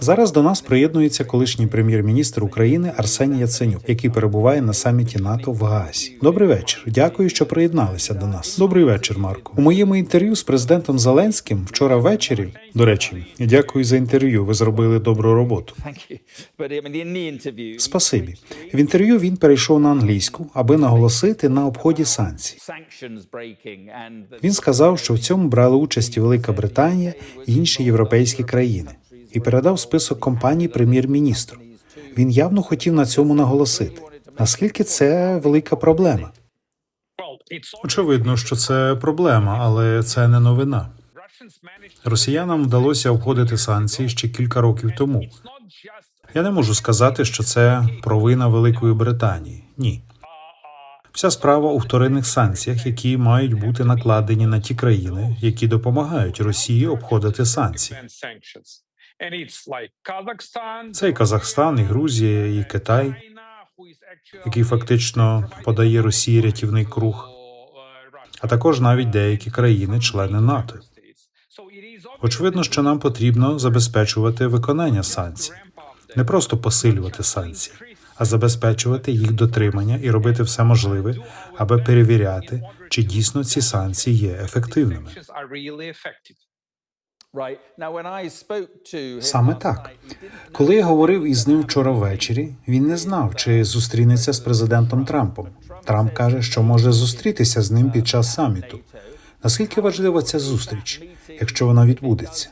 Зараз до нас приєднується колишній прем'єр-міністр України Арсеній Яценюк, який перебуває на саміті НАТО в Гаасі. Добрий вечір. Дякую, що приєдналися до нас. Добрий вечір, Марко. У моєму інтерв'ю з президентом Зеленським вчора ввечері. До речі, дякую за інтерв'ю. Ви зробили добру роботу. Спасибі. В інтерв'ю він перейшов на англійську, аби наголосити на обході санкцій. Він сказав, що в цьому брали участь Велика Британія і інші європейські країни, і передав список компаній прем'єр-міністру. Він явно хотів на цьому наголосити. Наскільки це велика проблема? Очевидно, що це проблема, але це не новина. Росіянам вдалося обходити санкції ще кілька років тому. Я не можу сказати, що це провина Великої Британії. Ні. Вся справа у вторинних санкціях, які мають бути накладені на ті країни, які допомагають Росії обходити санкції. Це і Казахстан, і Грузія, і Китай, який фактично подає Росії рятівний круг, а також навіть деякі країни-члени НАТО. Очевидно, що нам потрібно забезпечувати виконання санкцій, не просто посилювати санкції, а забезпечувати їх дотримання і робити все можливе, аби перевіряти, чи дійсно ці санкції є ефективними. Саме так. Коли я говорив із ним вчора ввечері, він не знав, чи зустрінеться з президентом Трампом. Трамп каже, що може зустрітися з ним під час саміту. Наскільки важлива ця зустріч, якщо вона відбудеться?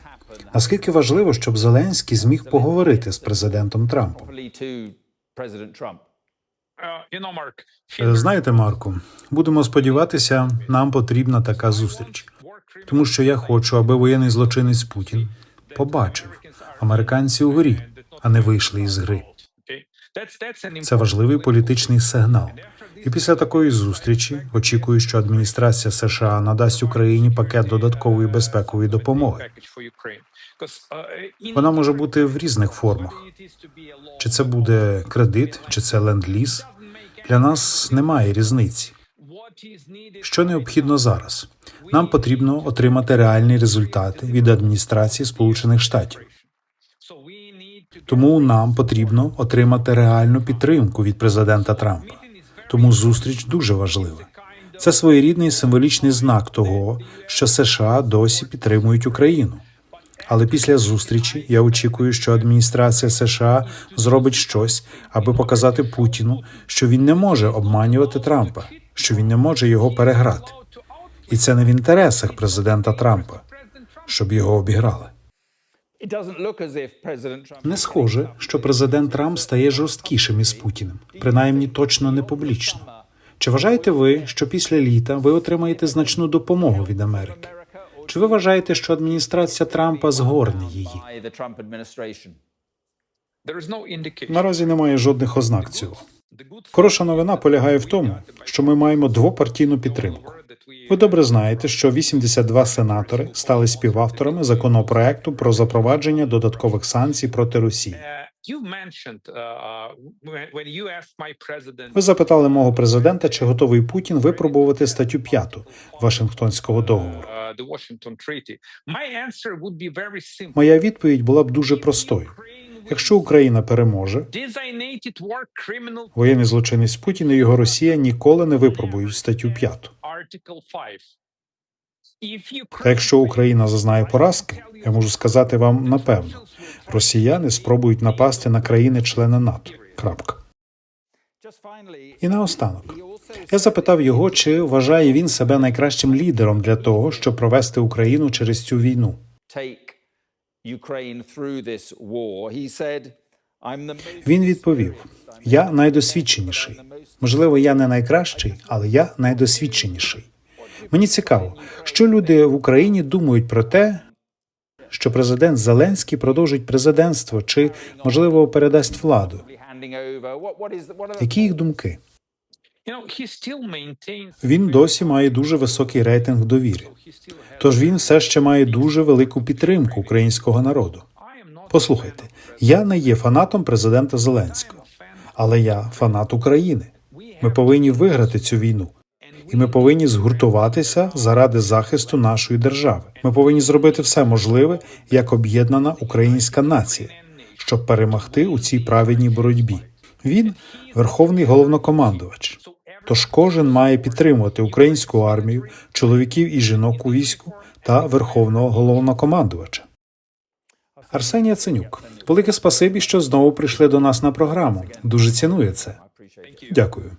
Наскільки важливо, щоб Зеленський зміг поговорити з президентом Трампом? President Е, Знаєте, Марку, будемо сподіватися, нам потрібна така зустріч, тому що я хочу, аби воєнний злочинець Путін побачив американці у горі, а не вийшли із гри. Це важливий політичний сигнал. І після такої зустрічі очікую, що адміністрація США надасть Україні пакет додаткової безпекової допомоги. Вона може бути в різних формах. Чи це буде кредит, чи це ленд-ліз. Для нас немає різниці. Що необхідно зараз? Нам потрібно отримати реальні результати від адміністрації Сполучених Штатів. Тому нам потрібно отримати реальну підтримку від президента Трампа. Тому зустріч дуже важлива. Це своєрідний символічний знак того, що США досі підтримують Україну. Але після зустрічі я очікую, що адміністрація США зробить щось, аби показати Путіну, що він не може обманювати Трампа, що він не може його переграти. І це не в інтересах президента Трампа, щоб його обіграли. Не схоже, що президент Трамп стає жорсткішим із Путіним, принаймні точно не публічно. Чи вважаєте ви, що після літа ви отримаєте значну допомогу від Америки? Чи ви вважаєте, що адміністрація Трампа згорне її? Наразі немає жодних ознак цього. Хороша новина полягає в тому, що ми маємо двопартійну підтримку. Ви добре знаєте, що 82 сенатори стали співавторами законопроекту про запровадження додаткових санкцій проти Росії. Ви запитали мого президента, чи готовий Путін випробувати статтю 5 Вашингтонського договору. Моя відповідь була б дуже простою. Якщо Україна переможе, воєнний злочинець Путін і його Росія ніколи не випробують статтю 5. Та якщо Україна зазнає поразки, я можу сказати вам напевно, росіяни спробують напасти на країни-члени НАТО. Крапка. І наостанок. Я запитав його, чи вважає він себе найкращим лідером для того, щоб провести Україну через цю війну. Він відповів: Я найдосвідченіший. Можливо, я не найкращий, але я найдосвідченіший. Мені цікаво, що люди в Україні думають про те, що президент Зеленський продовжить президентство чи, можливо, передасть владу. Які їх думки? Він досі має дуже високий рейтинг довіри. Тож він все ще має дуже велику підтримку українського народу. Послухайте, я не є фанатом президента Зеленського, але я фанат України. Ми повинні виграти цю війну. і ми повинні згуртуватися заради захисту нашої держави. Ми повинні зробити все можливе як об'єднана українська нація, щоб перемогти у цій праведній боротьбі. Він верховний головнокомандувач. Тож кожен має підтримувати українську армію, чоловіків і жінок у війську та верховного головнокомандувача. Арсеній Яценюк, велике спасибі, що знову прийшли до нас на програму. Дуже ціную це. Дякую.